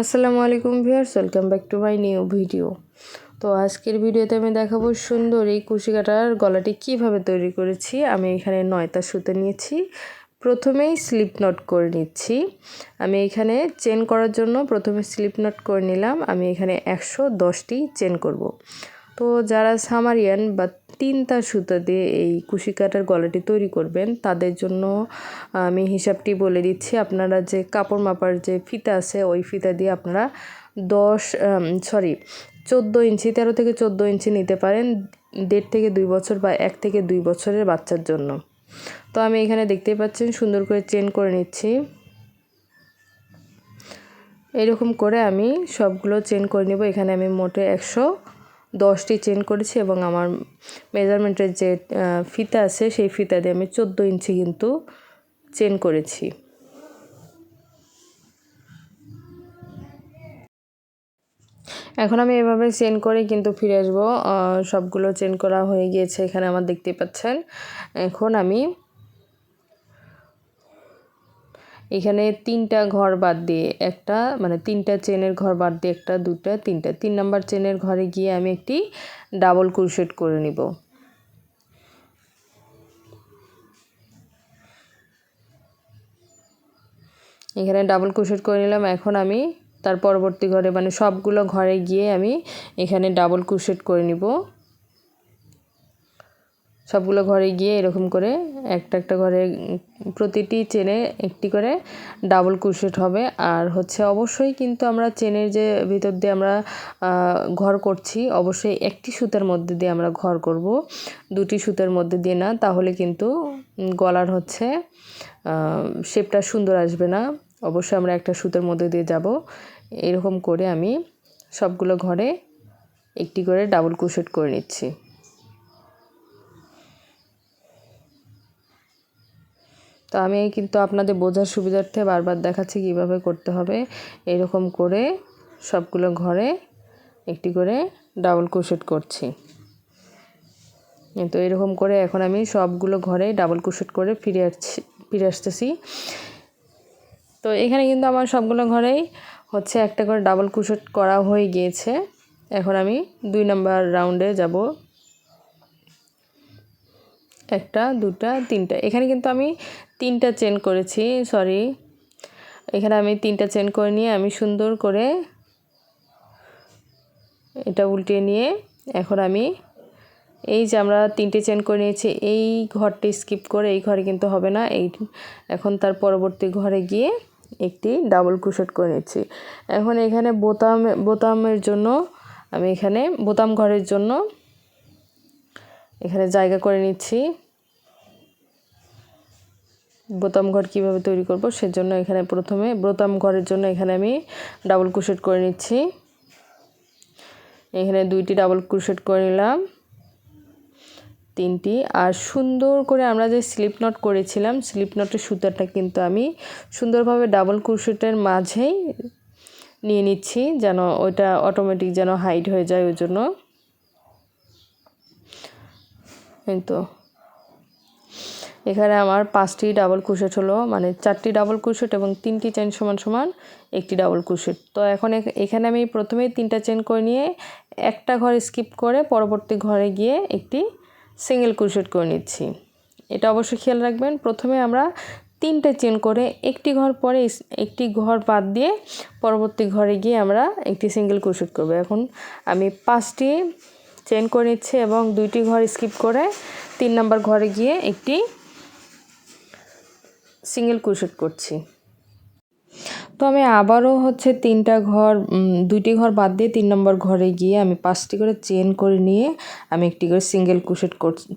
আসসালামু আলাইকুম viewers, welcome back to my new video. তো আজকের ভিডিওতে আমি দেখাবো সুন্দর এই কুশি কাটার গলাটি কীভাবে তৈরি করেছি। আমি এখানে নয়তা সুতো নিয়েছি। প্রথমেই স্লিপ নট করে নিচ্ছি। আমি এখানে চেন করার জন্য প্রথমে স্লিপ নট করে নিলাম। আমি এখানে একশো দশটি চেন করব। তো যারা সামারিয়ান বা তিনটা সুতা দিয়ে এই কুশি কাটার গলাটি তৈরি করবেন। তাদের জন্য, আমি হিসাবটি বলে দিচ্ছি, আপনারা যে কাপড় মাপার যে ফিতা আছে, ওই ফিতা দিয়ে আপনারা দশ সরি, চোদ্দ ইঞ্চি, তেরো থেকে চোদ্দ ইঞ্চি নিতে পারেন, দেড় থেকে দুই বছর বা এক থেকে দুই বছরের বাচ্চার জন্য। তো আমি এখানে দেখতেই পাচ্ছেন, সুন্দর করে চেন করে নিচ্ছি। এরকম করে আমি সবগুলো চেন করে নেব। এখানে আমি মোটে একশো দশটি চেন করেছি এবং আমার মেজারমেন্টের যে ফিতা আছে সেই ফিতা দিয়ে আমি চোদ্দ ইঞ্চি কিন্তু চেন করেছি। এখন আমি এভাবে চেন করে কিন্তু ফিরে আসব। সবগুলো চেন করা হয়ে গিয়েছে এখানে আমার দেখতে পাচ্ছেন। এখন আমি এখানে তিনটা ঘর বাদ দিয়ে একটা মানে তিনটা চেনের ঘর বাদ দিয়ে একটা, দুটা, তিনটা, তিন নাম্বার চেনের ঘরে গিয়ে আমি একটি ডাবল ক্রুশেট করে নিব। এখানে ডাবল ক্রুশেট করে নিলাম। এখন আমি তার পরবর্তী ঘরে মানে সবগুলো ঘরে গিয়ে আমি এখানে ডাবল ক্রুশেট করে নিব। সবগুলো ঘরে গিয়ে এরকম করে একটা একটা ঘরে প্রতিটি চেনে একটি করে ডাবল ক্রুশেট হবে। আর হচ্ছে অবশ্যই কিন্তু আমরা চেনের যে ভিতর দিয়ে আমরা ঘর করছি, অবশ্যই একটি সুতার মধ্যে দিয়ে আমরা ঘর করব। দুটি সুতার মধ্যে দিয়ে না, তাহলে কিন্তু গলার হচ্ছে শেপটা সুন্দর আসবে না। অবশ্যই আমরা একটা সুতার মধ্যে দিয়ে যাব। এরকম করে আমি সবগুলো ঘরে একটি করে ডাবল ক্রুশেট করে নিচ্ছি। তো আমি কিন্তু আপনাদের বোঝার সুবিধার্থে বারবার দেখাচ্ছি কীভাবে করতে হবে। এরকম করে সবগুলো ঘরে একটি করে ডাবল ক্রোশেট করছি। তো এরকম করে এখন আমি সবগুলো ঘরে ডাবল ক্রোশেট করে ফিরে আসছি, ফিরে আসতেছি। তো এখানে কিন্তু আমার সবগুলো ঘরেই হচ্ছে একটা করে ডাবল ক্রোশেট করা হয়ে গিয়েছে। এখন আমি দুই নাম্বার রাউন্ডে যাব। একটা, দুটা, তিনটা। এখানে কিন্তু আমি তিনটা চেন করেছি সরি এখানে আমি তিনটা চেন করে নিয়ে আমি সুন্দর করে এটা উল্টিয়ে নিয়ে এখন আমি এই যে আমরা তিনটে চেন করে নিয়েছি, এই ঘরটি স্কিপ করে এই ঘরে কিন্তু হবে না। এই এখন তার পরবর্তী ঘরে গিয়ে একটি ডাবল ক্রুশেট করে নিচ্ছি। এখন এখানে বোতাম, বোতামের জন্য আমি এখানে বোতাম ঘরের জন্য এখানে জায়গা করে নিচ্ছি। বোতাম ঘর কীভাবে তৈরি করব সেজন্য এখানে প্রথমে বোতাম ঘরের জন্য এখানে আমি ডাবল ক্রুশেট করে নিচ্ছি। এখানে দুইটি ডাবল ক্রুশেট করে নিলাম, তিনটি। আর সুন্দর করে আমরা যে স্লিপ নট করেছিলাম, স্লিপ নটের সুতাটা কিন্তু আমি সুন্দরভাবে ডাবল ক্রুশেটের মাঝেই নিয়ে নিচ্ছি যেন ওইটা অটোমেটিক যেন হাইট হয়ে যায় ওই জন্য। এই তো। এখানে আমার পাঁচটি ডাবল ক্রুশেট হলো মানে চারটি ডাবল ক্রুশেট এবং তিনটি চেন সমান সমান, একটি ডাবল ক্রুশেট তো এখন এখানে আমি প্রথমেই তিনটা চেন করে নিয়ে একটা ঘর স্কিপ করে পরবর্তী ঘরে গিয়ে একটি সিঙ্গেল ক্রুশেট করে নিচ্ছি। এটা অবশ্যই খেয়াল রাখবেন, প্রথমে আমরা তিনটে চেন করে একটি ঘর পরে একটি ঘর বাদ দিয়ে পরবর্তী ঘরে গিয়ে আমরা একটি সিঙ্গেল ক্রুশেট করব। এখন আমি পাঁচটি চেন করে নিচ্ছি এবং দুইটি ঘর স্কিপ করে তিন নাম্বার ঘরে গিয়ে একটি সিঙ্গেল ক্রুশেট করছি। তো আমি আবারও হচ্ছে তিনটা ঘর দুইটি ঘর বাদ দিয়ে তিন নম্বর ঘরে গিয়ে আমি পাঁচটি করে চেন করে নিয়ে আমি একটি করে সিঙ্গেল ক্রুশেট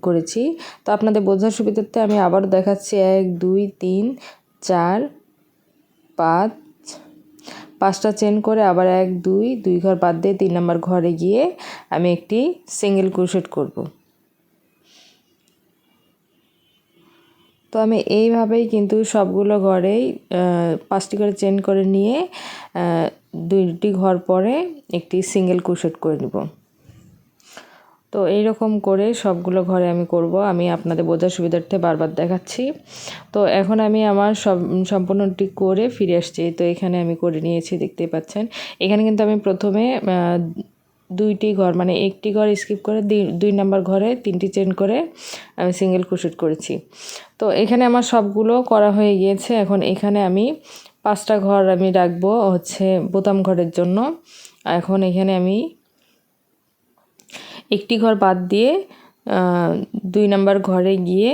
করেছি তো আপনাদের বোঝার সুবিধার্থে আমি আবারও দেখাচ্ছি, এক, দুই, তিন, চার, পাঁচ, পাঁচটা চেন করে আবার এক, দুই দুই ঘর বাদ দিয়ে তিন নম্বর ঘরে গিয়ে আমি একটি সিঙ্গেল ক্রুশেট করব। তো আমি এইভাবেই কিন্তু সবগুলো ঘরেই পাঁচটি করে চেন করে নিয়ে দুইটি ঘর পরে একটি সিঙ্গেল কুশেট করে নেব। তো এই রকম করে সবগুলো ঘরে আমি করব। আমি আপনাদের বোঝার সুবিধার্থে বারবার দেখাচ্ছি। তো এখন আমি আমার সব, সম্পূর্ণটি করে ফিরে আসছি। তো এখানে আমি করে নিয়েছি, দেখতেই পাচ্ছেন। এখানে কিন্তু আমি প্রথমে দুইটি ঘর মানে একটি ঘর স্কিপ করে দুই নাম্বার ঘরে তিনটি চেন করে আমি সিঙ্গেল ক্রোশেট করেছি। তো এখানে আমার সবগুলো করা হয়ে গিয়েছে। এখন এখানে আমি পাঁচটা ঘর আমি রাখব হচ্ছে বোতাম ঘরের জন্য। এখন এখানে আমি একটি ঘর বাদ দিয়ে দুই নাম্বার ঘরে গিয়ে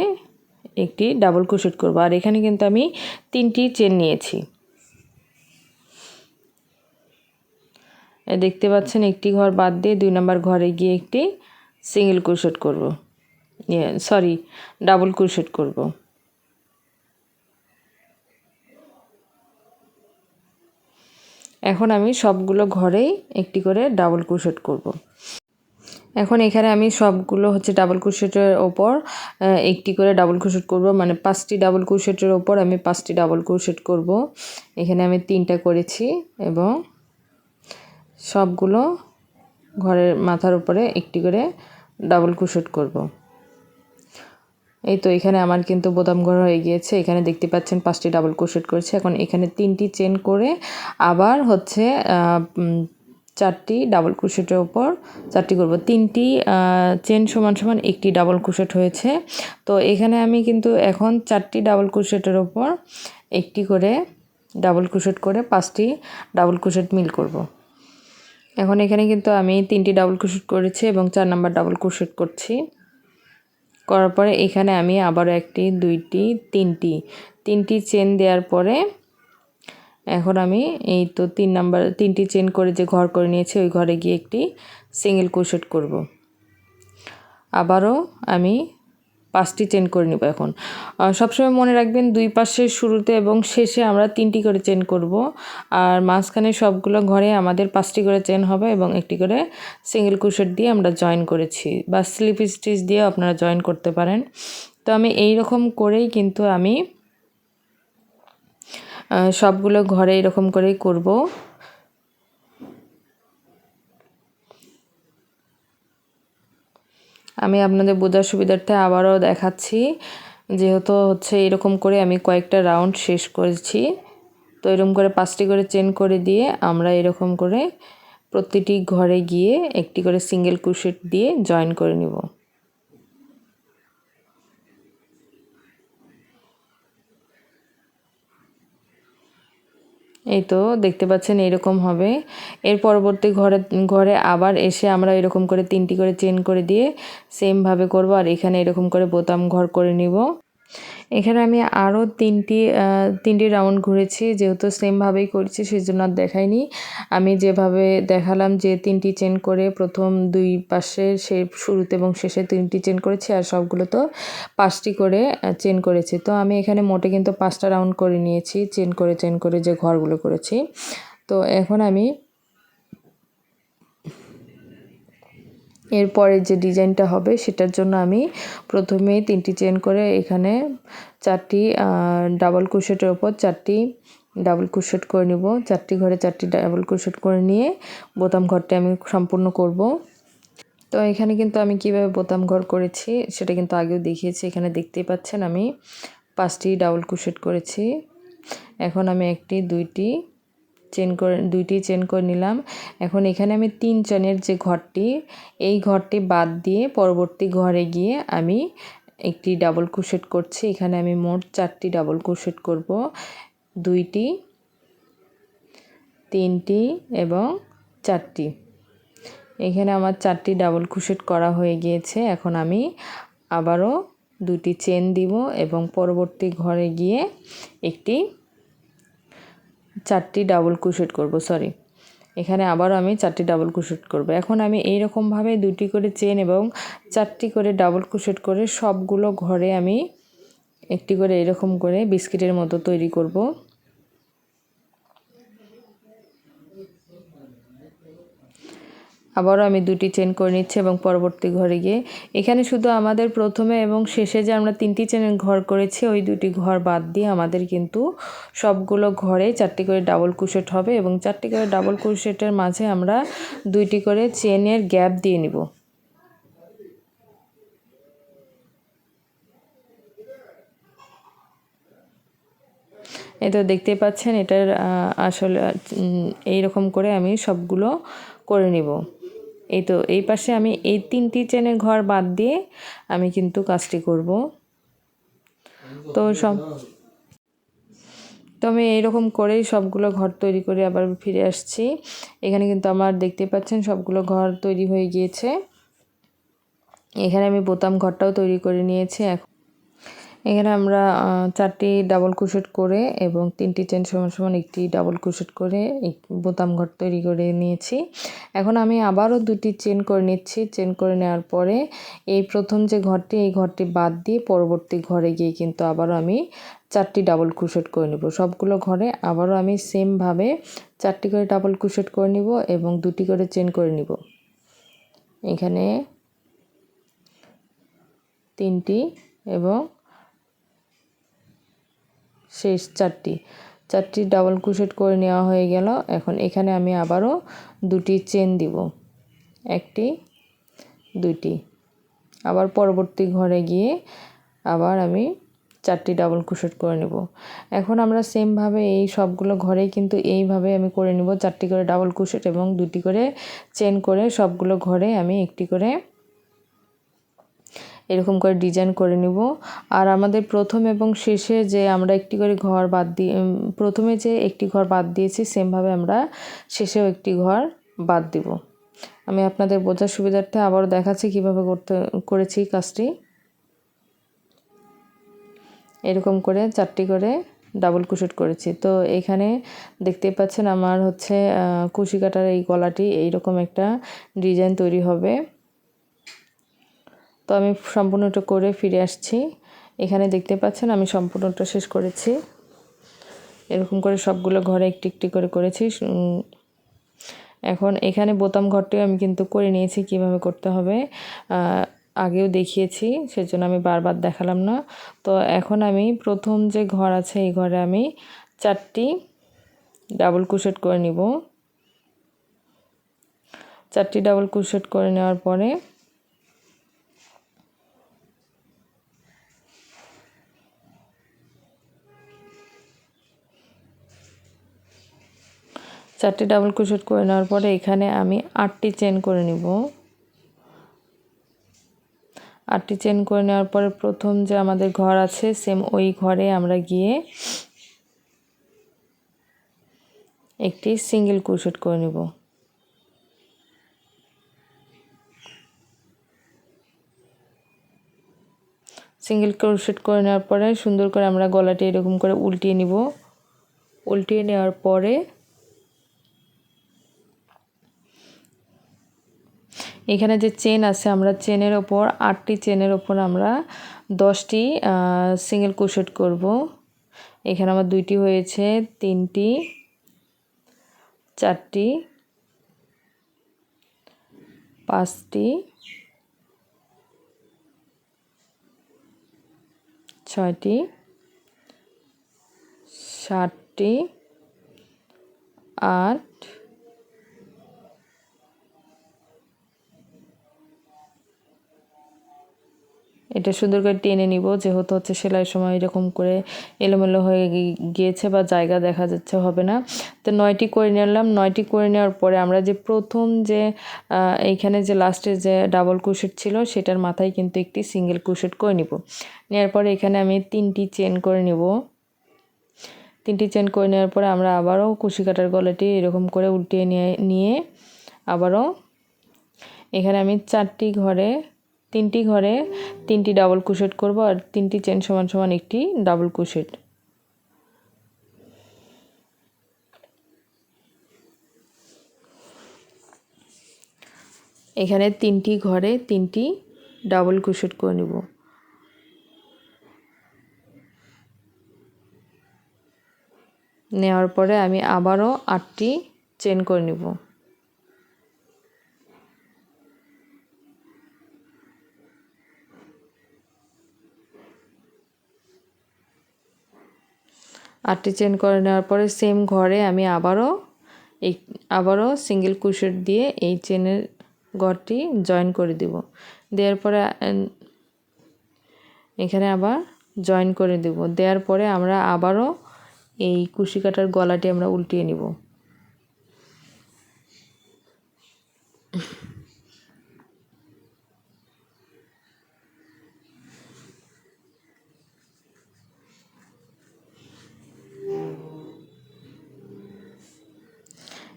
একটি ডাবল ক্রোশেট করব। আর এখানে কিন্তু আমি তিনটি চেন নিয়েছি। দেখতে পাচ্ছেন একটি ঘর বাদ দিয়ে দুই নাম্বার ঘরে গিয়ে একটি সিঙ্গেল ক্রোশেট করব। সরি ডাবল ক্রোশেট করব। এখন আমি সবগুলো ঘরেই একটি করে ডাবল ক্রোশেট করব। এখন এখানে আমি সবগুলো হচ্ছে ডাবল ক্রোশেটের ওপর একটি করে ডাবল ক্রোশেট করব। মানে পাঁচটি ডাবল ক্রোশেটের ওপর আমি পাঁচটি ডাবল ক্রোশেট করব। এখানে আমি তিনটা করেছি এবং সবগুলো ঘরের মাথার উপরে একটি করে ডাবল ক্রোশেট করব। এই তো এখানে আমার কিন্তু বোতাম ঘর হয়ে গিয়েছে। এখানে দেখতে পাচ্ছেন পাঁচটি ডাবল ক্রোশেট করেছে। এখন এখানে তিনটি চেন করে আবার হচ্ছে চারটি ডাবল ক্রোশেটের ওপর চারটি করব। তিনটি চেন সমান সমান একটি ডাবল ক্রোশেট হয়েছে। তো এখানে আমি কিন্তু এখন চারটি ডাবল ক্রোশেটের ওপর একটি করে ডাবল ক্রোশেট করে পাঁচটি ডাবল ক্রোশেট মিল করব। এখন এখানে কিন্তু আমি তিনটি ডাবল ক্রোশেট করেছি এবং চার নাম্বার ডাবল ক্রোশেট করছি। করার পরে এখানে আমি আবারও একটি, দুইটি, তিনটি। তিনটি চেন দেওয়ার পরে এখন আমি এই তো তিন নাম্বার তিনটি চেন করে যে ঘর করে নিয়েছি, ওই ঘরে গিয়ে একটি সিঙ্গেল ক্রোশেট করব। আবারও আমি পাঁচটি চেন করে নিব এখন। সবসময় মনে রাখবেন দুই পাশের শুরুতে এবং শেষে আমরা তিনটি করে চেন করব। আর মাঝখানে সবগুলো ঘরে আমাদের পাঁচটি করে চেন হবে এবং একটি করে সিঙ্গেল কুশেট দিয়ে আমরা জয়েন করেছি বা স্লিপ স্টিচ দিয়েও আপনারা জয়েন করতে পারেন। তো আমি এই রকম করেই কিন্তু আমি সবগুলো ঘরে এরকম করেই করব। আমি আপনাদের বোঝার সুবিধার্থে আবারও দেখাচ্ছি। যেহেতু হচ্ছে এরকম করে আমি কয়েকটা রাউন্ড শেষ করেছি, তো এরকম করে পাঁচটি করে চেন করে দিয়ে আমরা এরকম করে প্রতিটি ঘরে গিয়ে একটি করে সিঙ্গেল কুশেট দিয়ে জয়েন করে নিব। এই তো দেখতে পাচ্ছেন এরকম হবে। এর পরবর্তী ঘরে ঘরে আবার এসে আমরা এরকম করে তিনটি করে চেন করে দিয়ে সেমভাবে করব, আর এখানে এরকম করে বোতাম ঘর করে নিব। এখানে আমি আরও তিনটি তিনটি রাউন্ড ঘুরেছি, যেহেতু সেমভাবেই করেছি সেই জন্য আর দেখাইনি। আমি যেভাবে দেখালাম যে তিনটি চেন করে প্রথম দুই পাশে সে শুরুতে এবং শেষে তিনটি চেন করেছি, আর সবগুলো তো পাঁচটি করে চেন করেছি। তো আমি এখানে মোটে কিন্তু পাঁচটা রাউন্ড করে নিয়েছি চেন করে চেন করে যে ঘরগুলো করেছি। তো এখন আমি এরপরে যে ডিজাইনটা হবে সেটার জন্য আমি প্রথমে তিনটি চেন করে এখানে চারটি ডাবল কুশেটের ওপর চারটি ডাবল কুশেট করে নেব। চারটি ঘরে চারটি ডাবল কুশেট করে নিয়ে বোতাম ঘরটি আমি সম্পূর্ণ করব। তো এখানে কিন্তু আমি কীভাবে বোতাম ঘর করেছি সেটা কিন্তু আগেও দেখিয়েছি, এখানে দেখতেই পাচ্ছেন আমি পাঁচটি ডাবল কুশেট করেছি। এখন আমি একটি, দুইটি চেন করে, দুইটি চেন করে নিলাম। এখন এখানে আমি তিন চেনের যে ঘরটি, এই ঘরটি বাদ দিয়ে পরবর্তী ঘরে গিয়ে আমি একটি ডাবল ক্রোশেট করছি। এখানে আমি মোট চারটি ডাবল ক্রোশেট করব। দুইটি, তিনটি এবং চারটি। এখানে আমার চারটি ডাবল ক্রোশেট করা হয়ে গিয়েছে। এখন আমি আবারও দুটি চেন দিব এবং পরবর্তী ঘরে গিয়ে একটি চারটি ডাবল ক্রোশেট করব সরি এখানে আবারও আমি চারটি ডাবল ক্রোশেট করব। এখন আমি এই রকমভাবে দুটি করে চেন এবং চারটি করে ডাবল ক্রোশেট করে সবগুলো ঘরে আমি একটি করে এরকম করে বিস্কিটের মতো তৈরি করব। আবারও আমি দুটি চেন করে নিচ্ছি এবং পরবর্তী ঘরে গিয়ে এখানে শুধু আমাদের প্রথমে এবং শেষে যে আমরা তিনটি চেনের ঘর করেছি, ওই দুটি ঘর বাদ দিয়ে আমাদের কিন্তু সবগুলো ঘরে চারটি করে ডাবল কুশেট হবে এবং চারটি করে ডাবল কুশেটের মাঝে আমরা দুইটি করে চেনের গ্যাপ দিয়ে নিব। এ তো দেখতে পাচ্ছেন, এটার আসলে এইরকম করে আমি সবগুলো করে নিব। এই তো, এই পাশে আমি এই তিনটি চেনের ঘর বাদ দিয়ে আমি কিন্তু কাজটি করব। তো সব তো আমি এইরকম করেই সবগুলো ঘর তৈরি করে আবার ফিরে আসছি। এখানে কিন্তু আমার দেখতে পাচ্ছেন সবগুলো ঘর তৈরি হয়ে গিয়েছে। এখানে আমি বোতাম ঘরটাও তৈরি করে নিয়েছি। এখন এখানে আমরা চারটি ডাবল কুশেট করে এবং তিনটি চেন সমান সমান একটি ডাবল কুশেট করে বোতাম ঘর তৈরি করে নিয়েছি। এখন আমি আবারও দুটি চেন করে নিচ্ছি। চেন করে নেওয়ার পরে এই প্রথম যে ঘরটি, এই ঘরটি বাদ দিয়ে পরবর্তী ঘরে গিয়ে কিন্তু আবারও আমি চারটি ডাবল কুশেট করে নেব। সবগুলো ঘরে আবারও আমি সেমভাবে চারটি করে ডাবল কুশেট করে নিব এবং দুটি করে চেন করে নিব। এখানে তিনটি এবং শেষ চারটি। চারটি ডাবল কুশেট করে নেওয়া হয়ে গেল। এখন এখানে আমি আবারও দুটি চেন দিব। একটি, দুইটি। আবার পরবর্তী ঘরে গিয়ে আবার আমি চারটি ডাবল কুশেট করে নেব। এখন আমরা সেমভাবে এই সবগুলো ঘরেই কিন্তু এইভাবে আমি করে নেব। চারটি করে ডাবল কুশেট এবং দুটি করে চেন করে সবগুলো ঘরে আমি একটি করে এরকম করে ডিজাইন করে নিব। আর আমাদের প্রথম এবং শেষে যে আমরা একটি করে ঘর বাদ দিয়ে প্রথমে যে একটি ঘর বাদ দিয়েছি সেমভাবে আমরা শেষেও একটি ঘর বাদ দিব। আমি আপনাদের বোঝার সুবিধার্থে আবারও দেখাচ্ছি কীভাবে করতে, করেছি কাজটি। এরকম করে চারটি করে ডাবল কুশেট করেছি। তো এখানে দেখতেই পাচ্ছেন আমার হচ্ছে কুশি কাটার এই গলাটি এইরকম একটা ডিজাইন তৈরি হবে। তো আমি সম্পূর্ণটা করে ফিরে আসছি। এখানে দেখতে পাচ্ছেন আমি সম্পূর্ণটা শেষ করেছি। এরকম করে সবগুলো ঘরে একটি একটি করে করেছি। এখন এখানে বোতাম ঘরটিও আমি কিন্তু করে নিয়েছি কীভাবে করতে হবে। আগেও দেখিয়েছি, সেজন্য আমি বারবার দেখালাম না। তো এখন আমি প্রথম যে ঘর আছে, এই ঘরে আমি চারটি ডাবল কুশেট করে নিব। চারটি ডাবল কুশেট করে নেওয়ার পরে চারটি ডাবল ক্রোশেট করে নেওয়ার পরে এখানে আমি আটটি চেন করে নিব। আটটি চেন করে নেওয়ার পরে প্রথম যে আমাদের ঘর আছে সেম ওই ঘরে আমরা গিয়ে একটি সিঙ্গেল ক্রোশেট করে নিব। সিঙ্গেল ক্রোশেট করে নেওয়ার পরে সুন্দর করে আমরা গলাটি এরকম করে উল্টিয়ে নিব। উল্টিয়ে নেওয়ার পরে এখানে যে চেন আছে, আমরা চেনের ওপর আটটি চেনের ওপর আমরা দশটি সিঙ্গেল ক্রোশেট করব। এখানে আমার দুইটি হয়েছে, তিনটি, চারটি, পাঁচটি, ছয়টি, সাতটি, আট এটা সুন্দর করে টেনে নিব, যেহেতু হচ্ছে সেলাইয়ের সময় এরকম করে এলোমেলো হয়ে গিয়েছে বা জায়গা দেখা যাচ্ছে, হবে না। তো নয়টি করে নিলাম। নয়টি করে নেওয়ার পরে আমরা যে প্রথম যে এইখানে যে লাস্টে যে ডাবল কুশেট ছিল, সেটার মাথায় কিন্তু একটি সিঙ্গেল কুশেট করে নিব। নেওয়ার পরে এখানে আমি তিনটি চেন করে নিব। তিনটি চেন করে নেওয়ার পরে আমরা আবারও কুশি কাটার গলাটি এরকম করে উল্টিয়ে নিয়ে নিয়ে আবারও এখানে আমি চারটি ঘরে তিনটি ঘরে তিনটি ডাবল কুশেট করব আর তিনটি চেন সমান সমান একটি ডাবল কুশেট এখানে তিনটি ঘরে তিনটি ডাবল কুশেট করে নেব। নেওয়ার পরে আমি আবারও আটটি চেন করে নেব। আটটি চেন করে নেওয়ার পরে সেম ঘরে আমি আবারও এই, আবারও সিঙ্গেল কুশেট দিয়ে এই চেনের ঘরটি জয়েন করে দিব। দেওয়ার পরে এখানে আবার জয়েন করে দেব। দেওয়ার পরে আমরা আবারও এই কুশি কাটার গলাটি আমরা উল্টিয়ে নিব।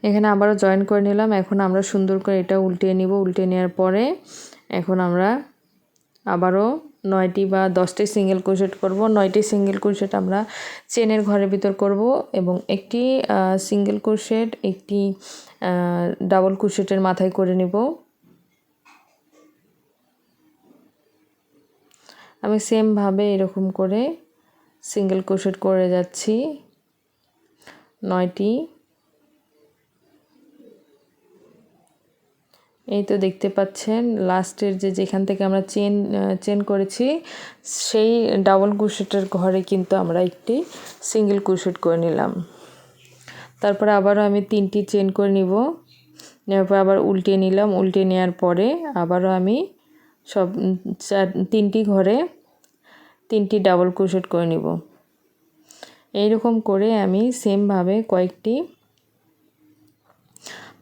এখানে আবারও জয়েন করে নিলাম। এখন আমরা সুন্দর করে এটা উল্টিয়ে নিব। উল্টে নেওয়ার পরে এখন আমরা আবারও নয়টি বা দশটি সিঙ্গেল ক্রোশেট করব। নয়টি সিঙ্গেল ক্রোশেট আমরা চেনের ঘরের ভিতর করব এবং একটি সিঙ্গেল ক্রোশেট একটি ডাবল ক্রোশেটের মাথায় করে নিব। আমি সেমভাবে এরকম করে সিঙ্গেল ক্রোশেট করে যাচ্ছি। নয়টি এই তো দেখতে পাচ্ছেন, লাস্টের যে যেখান থেকে আমরা চেন চেন করেছি, সেই ডাবল কুশেটের ঘরে কিন্তু আমরা একটি সিঙ্গেল কুশেট করে নিলাম। তারপরে আবারও আমি তিনটি চেন করে নিব। নেওয়ার পর আবার উল্টে নিলাম, উল্টে নেওয়ার পরে আবারও আমি সব চার, তিনটি ঘরে তিনটি ডাবল কুশেট করে নিব। এইরকম করে আমি সেমভাবে কয়েকটি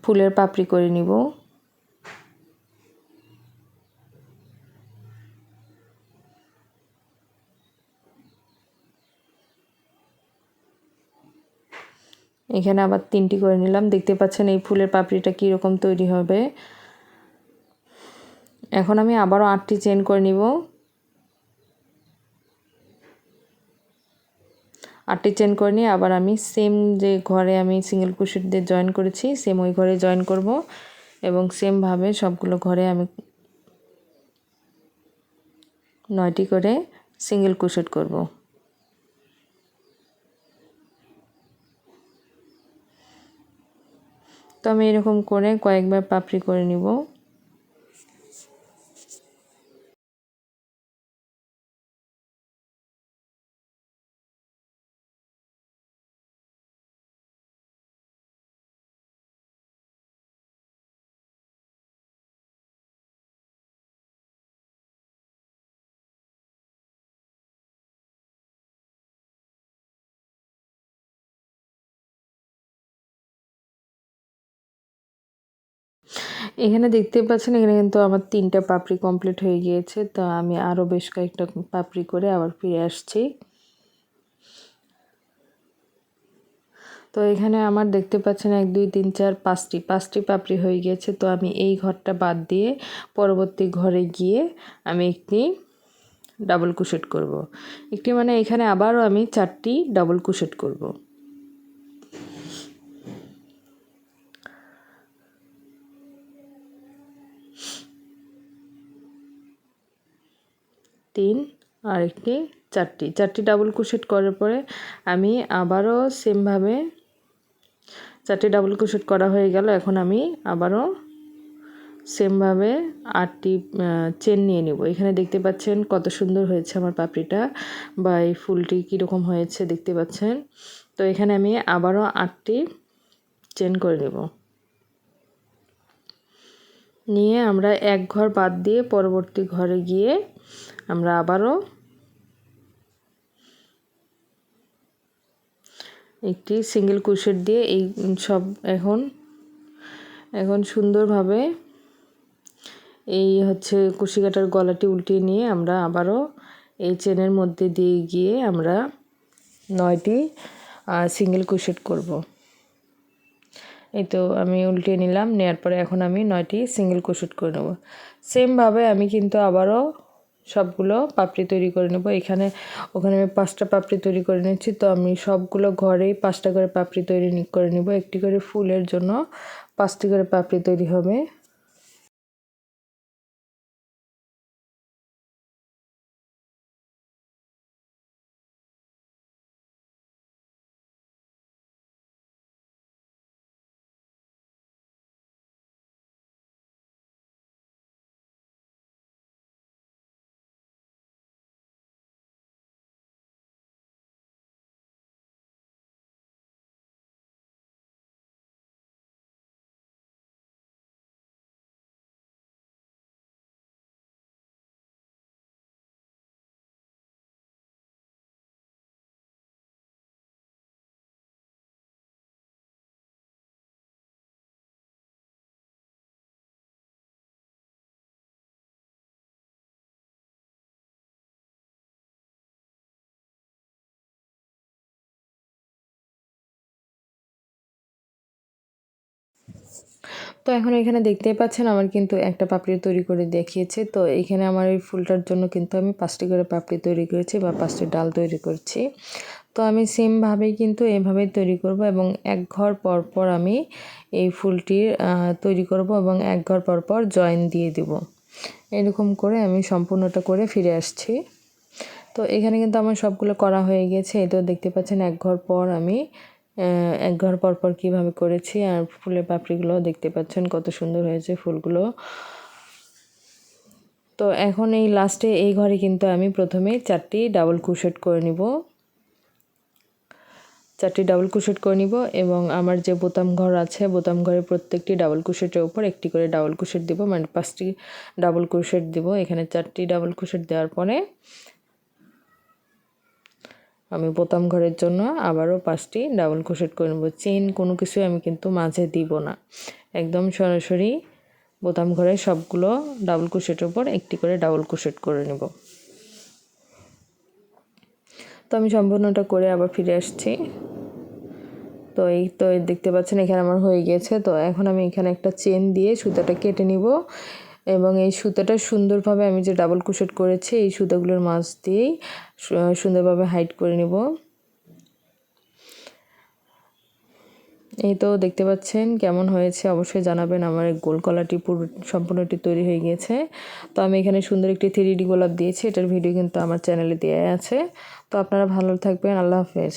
ফুলের পাপড়ি করে নিব। এখানে আবার তিনটি করে নিলাম। দেখতে পাচ্ছেন এই ফুলের পাপড়িটা কীরকম তৈরি হবে। এখন আমি আবারও আটটি চেন করে নিব। আটটি চেন করে নিয়ে আবার আমি সেম যে ঘরে আমি সিঙ্গেল কুশিট দিয়ে জয়েন করেছি, সেম ওই ঘরে জয়েন করব এবং সেমভাবে সবগুলো ঘরে আমি নয়টি করে সিঙ্গেল কুশিট করব। তো আমি এরকম করে কয়েকবার পাপড়ি করে নিব। এখানে দেখতে পাচ্ছেন, এখানে কিন্তু আমার তিনটা পাপড়ি কমপ্লিট হয়ে গিয়েছে তো আমি আরও বেশ কয়েকটা পাপড়ি করে আবার ফিরে আসছি তো এখানে আমার দেখতে পাচ্ছেন, এক, দুই, তিন, চার, পাঁচটি পাঁচটি পাপড়ি হয়ে গিয়েছে তো আমি এই ঘরটা বাদ দিয়ে পরবর্তী ঘরে গিয়ে আমি একটি ডাবল কুশেট করব। একটি মানে এখানে আবারও আমি চারটি ডাবল কুশেট করব। তিন আর একটি চারটি। চারটি ডাবল কুশেট করার পরে আমি আবারও সেমভাবে চারটি ডাবল কুশেট করা হয়ে গেল। এখন আমি আবারও সেমভাবে আটটি চেন নিয়ে নিব। এখানে দেখতে পাচ্ছেন কত সুন্দর হয়েছে আমার পাপড়িটা বা এই ফুলটি কীরকম হয়েছে দেখতে পাচ্ছেন। তো এখানে আমি আবারও আটটি চেন করে নেব। নিয়ে আমরা এক ঘর বাদ দিয়ে পরবর্তী ঘরে গিয়ে আমরা আবারও একটি সিঙ্গেল কুশেট দিয়ে এই সব এখন এখন সুন্দরভাবে এই হচ্ছে কুশি কাটার গলাটি উল্টিয়ে নিয়ে আমরা আবারও এই চেনের মধ্যে দিয়ে গিয়ে আমরা নয়টি সিঙ্গেল কুশেট করব। এই তো আমি উল্টিয়ে নিলাম নেওয়ার পরে এখন আমি নয়টি সিঙ্গেল কুশেট করে নেব। সেমভাবে আমি কিন্তু আবারও সবগুলো পাপড়ি তৈরি করে নেব। এখানে, ওখানে আমি পাঁচটা পাপড়ি তৈরি করে নিচ্ছি। তো আমি সবগুলো ঘরেই পাঁচটা করে পাপড়ি তৈরি করে নেব। একটি করে ফুলের জন্য পাঁচটি করে পাপড়ি তৈরি হবে। তো এখন এখানে দেখতেই পাচ্ছেন আমার কিন্তু একটা পাপড়ি তৈরি করে দেখিয়েছে। তো এখানে আমার এই ফুলটার জন্য কিন্তু আমি পাঁচটি করে পাপড়ি তৈরি করেছি বা পাঁচটি ডাল তৈরি করছি। তো আমি সেমভাবেই কিন্তু এভাবেই তৈরি করব এবং এক ঘর পর পর আমি এই ফুলটির তৈরি করব এবং এক ঘর পর পর জয়েন দিয়ে দিব। এরকম করে আমি সম্পূর্ণটা করে ফিরে আসছি। তো এখানে কিন্তু আমার সবগুলো করা হয়ে গেছে। এটাও দেখতে পাচ্ছেন এক ঘর পর আমি এক ঘর পর পর কীভাবে করেছি আর ফুলের পাপড়িগুলো দেখতে পাচ্ছেন কত সুন্দর হয়েছে ফুলগুলো। তো এখন এই লাস্টে এই ঘরে কিন্তু আমি প্রথমে চারটি ডাবল কুশেট করে নিব। চারটি ডাবল কুশেট করে নিব এবং আমার যে বোতাম ঘর আছে, বোতাম ঘরে প্রত্যেকটি ডাবল কুশেটের উপর একটি করে ডাবল কুশেট দিব মানে পাঁচটি ডাবল কুশেট দিব। এখানে চারটি ডাবল কুশেট দেওয়ার পরে আমি বোতাম ঘরের জন্য আবারও পাঁচটি ডাবল ক্রোশেট করে নেব। চেন কোনো কিছুই আমি কিন্তু মাঝে দিব না। একদম সরাসরি বোতাম ঘরের সবগুলো ডাবল ক্রোশেটের উপর একটি করে ডাবল ক্রোশেট করে নেব। তো আমি সম্পূর্ণটা করে আবার ফিরে আসছি। তো এই তো দেখতে পাচ্ছেন এখানে আমার হয়ে গিয়েছে। তো এখন আমি এখানে একটা চেন দিয়ে সুতাটা কেটে নিব। এবং এই সুতাটা সুন্দরভাবে আমি যে ডাবল কুশেট করেছি, এই সুতাগুলোর মাছ দিয়েই সুন্দরভাবে হাইট করে নেব। এই তো দেখতে পাচ্ছেন কেমন হয়েছে, অবশ্যই জানাবেন আমার গোল কলাটি পুরো, সম্পূর্ণটি তৈরি হয়ে গিয়েছে। তো আমি এখানে সুন্দর একটি থ্রি ডি গোলাপ দিয়েছি, এটার ভিডিও কিন্তু আমার চ্যানেলে দেওয়া আছে। তো আপনারা ভালো থাকবেন, আল্লাহ হাফেজ।